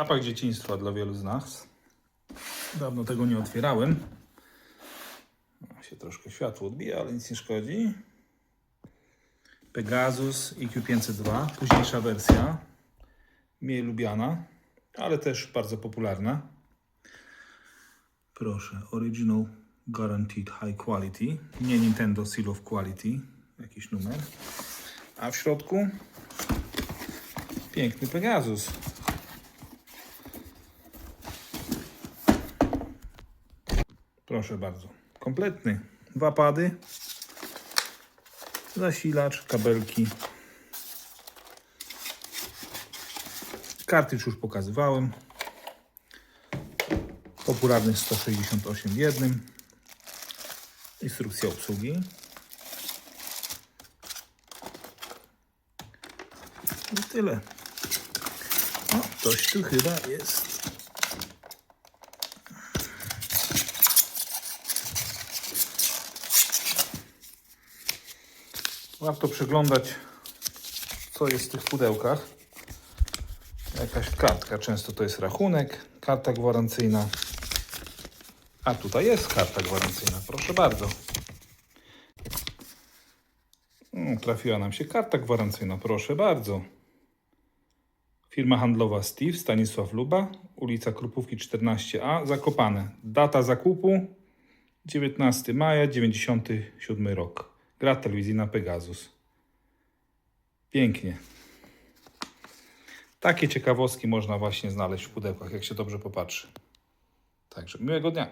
Zapach dzieciństwa dla wielu z nas. Dawno tego nie otwierałem. O, się troszkę światło odbija, ale nic nie szkodzi. Pegasus IQ502, późniejsza wersja. Mniej lubiana, ale też bardzo popularna. Proszę, Original Guaranteed High Quality. Nie Nintendo Seal of Quality. Jakiś numer. A w środku piękny Pegasus. Proszę bardzo. Kompletny. Dwa pady. Zasilacz, kabelki. Kartridż już pokazywałem. Popularny 168 w jednym. Instrukcja obsługi. I tyle. O, coś tu chyba jest. Warto przeglądać, co jest w tych pudełkach. Jakaś kartka, często to jest rachunek, karta gwarancyjna. A tutaj jest karta gwarancyjna, proszę bardzo. O, trafiła nam się karta gwarancyjna, proszę bardzo. Firma handlowa Steve, Stanisław Luba, ulica Krupówki 14a, Zakopane. Data zakupu 19 maja 97 rok. Gra telewizyjna Pegasus. Pięknie. Takie ciekawostki można właśnie znaleźć w pudełkach, jak się dobrze popatrzy. Także miłego dnia.